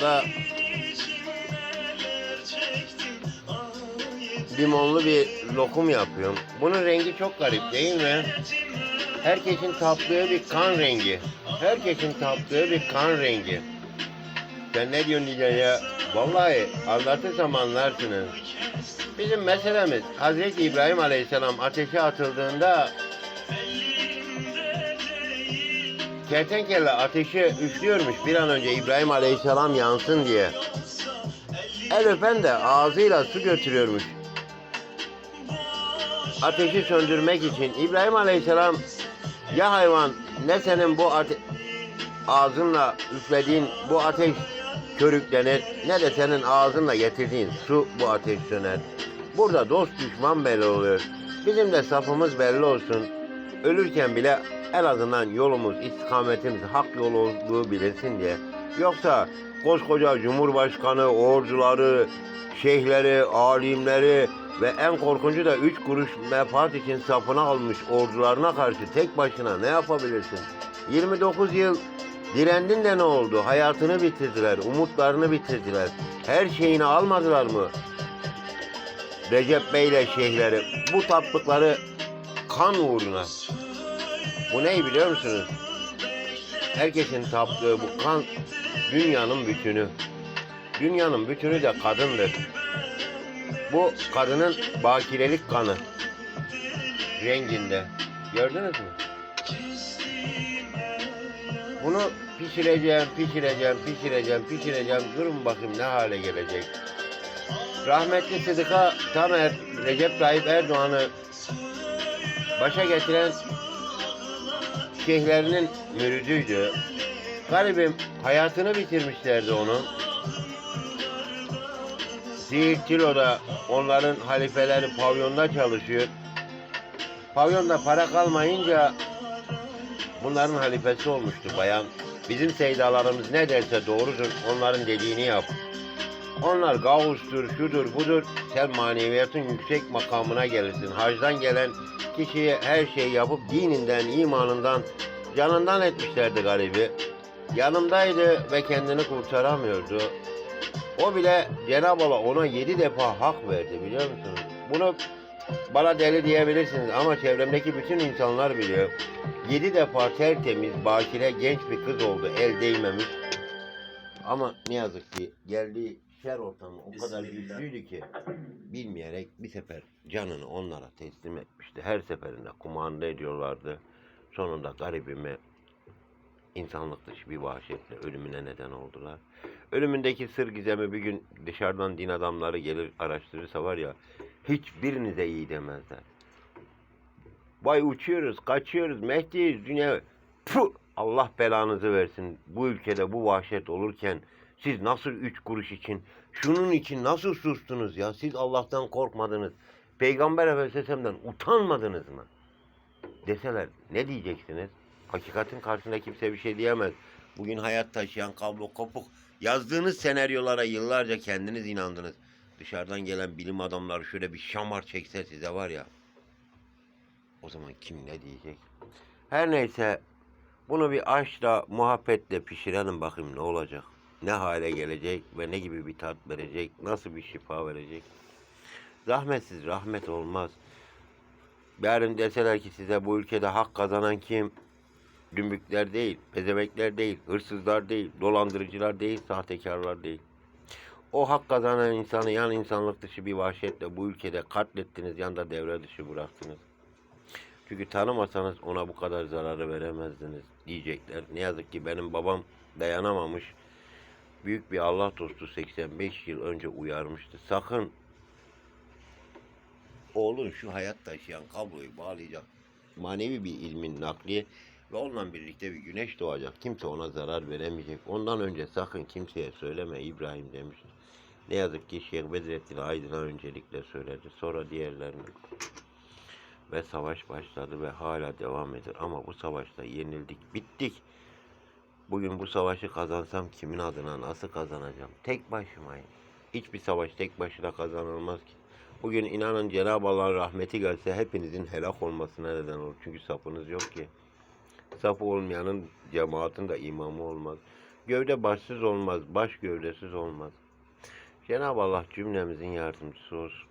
Kanalda limonlu bir lokum yapıyorum. Bunun rengi çok garip değil mi? Herkesin taptığı bir kan rengi. Herkesin taptığı bir kan rengi. Sen ne diyorsun ya? Vallahi anlatırsam anlarsınız. Bizim meselemiz Hazreti İbrahim Aleyhisselam ateşe atıldığında kertenkele ateşi üflüyormuş bir an önce İbrahim Aleyhisselam yansın diye. El öpen de ağzıyla su götürüyormuş. Ateşi söndürmek için İbrahim Aleyhisselam ya hayvan ne senin bu ate- ağzınla üflediğin bu ateş körüklenir ne de senin ağzınla getirdiğin su bu ateş söner. Burada dost düşman belli oluyor. Bizim de safımız belli olsun. Ölürken bile en azından yolumuz, istikametimiz hak yol olduğu bilinsin diye. Yoksa koskoca Cumhurbaşkanı, orduları, şeyhleri, alimleri ve en korkuncu da üç kuruş menfaat için safına almış ordularına karşı tek başına ne yapabilirsin? 29 yıl direndin de ne oldu? Hayatını bitirdiler, umutlarını bitirdiler. Her şeyini almadılar mı? Recep Bey ile şeyhleri bu taptıkları kan uğruna. Bu ne biliyor musunuz? Herkesin taptığı bu kan dünyanın bütünü. Dünyanın bütünü de kadındır. Bu kadının bakirelik kanı renginde. Gördünüz mü? Bunu pişireceğim, pişireceğim, pişireceğim, pişireceğim. Durun bakayım ne hale gelecek. Rahmetli Sıdıka Tamer, Recep Tayyip Erdoğan'ı başa getiren şeyhlerinin müridiydi. Garibim hayatını bitirmişlerdi onun. Siirt Tilo'da onların halifeleri pavyonda çalışıyor. Pavyonda para kalmayınca bunların halifesi olmuştu bayan. Bizim seydalarımız ne derse doğrudur onların dediğini yap. Onlar gavustur, şudur, budur. Sen maneviyatın yüksek makamına gelirsin. Hacdan gelen kişiye her şeyi yapıp dininden, imanından, canından etmişlerdi garibi. Yanımdaydı ve kendini kurtaramıyordu. O bile Cenab-ı Allah ona yedi defa hak verdi biliyor musunuz? Bunu bana deli diyebilirsiniz ama çevremdeki bütün insanlar biliyor. Yedi defa tertemiz, bakire, genç bir kız oldu, el değmemiş. Ama ne yazık ki geldiği şer ortamı o kadar güçlüydü ki bilmeyerek bir sefer canını onlara teslim etmişti. Her seferinde kumanda ediyorlardı. Sonunda garibimi insanlık dışı bir vahşetle ölümüne neden oldular. Ölümündeki sır gizemi bir gün dışarıdan din adamları gelir araştırırsa var ya hiçbirinize iyi demezler. Vay uçuyoruz, kaçıyoruz, Mehdi'yiz, dünya... Puh! Allah belanızı versin. Bu ülkede bu vahşet olurken siz nasıl üç kuruş için, şunun için nasıl sustunuz ya? Siz Allah'tan korkmadınız. Peygamber Efendimiz'den utanmadınız mı? Deseler ne diyeceksiniz? Hakikatin karşısında kimse bir şey diyemez. Bugün hayat taşıyan kablo kopuk. Yazdığınız senaryolara yıllarca kendiniz inandınız. Dışarıdan gelen bilim adamları şöyle bir şamar çekse size var ya. O zaman kim ne diyecek? Her neyse bunu bir aşkla, muhabbetle pişirelim bakayım ne olacak. Ne hale gelecek ve ne gibi bir tat verecek, nasıl bir şifa verecek. Zahmetsiz rahmet olmaz. Yarın deseler ki size bu ülkede hak kazanan kim? Dümbükler değil, pezemekler değil, hırsızlar değil, dolandırıcılar değil, sahtekarlar değil. O hak kazanan insanı yan insanlık dışı bir vahşetle bu ülkede katlettiniz, yanda devre dışı bıraktınız. Çünkü tanımasanız ona bu kadar zararı veremezdiniz diyecekler. Ne yazık ki benim babam dayanamamış. Büyük bir Allah dostu 85 yıl önce uyarmıştı. Sakın oğlun şu hayat taşıyan kabloyu bağlayacak. Manevi bir ilmin nakli ve onunla birlikte bir güneş doğacak. Kimse ona zarar veremeyecek. Ondan önce sakın kimseye söyleme İbrahim demişti. Ne yazık ki Şeyh Bedrettin Aydın'a öncelikle söyledi. Sonra diğerlerine. Ve savaş başladı ve hala devam eder. Ama bu savaşta yenildik, bittik. Bugün bu savaşı kazansam kimin adına nasıl kazanacağım? Tek başımayım. Hiçbir savaş tek başına kazanılmaz ki. Bugün inanın Cenab-ı Allah'ın rahmeti gelse hepinizin helak olmasına neden olur. Çünkü sapınız yok ki. Sapı olmayanın cemaatin de imamı olmaz. Gövde başsız olmaz, baş gövdesiz olmaz. Cenab-ı Allah cümlemizin yardımcısı olsun.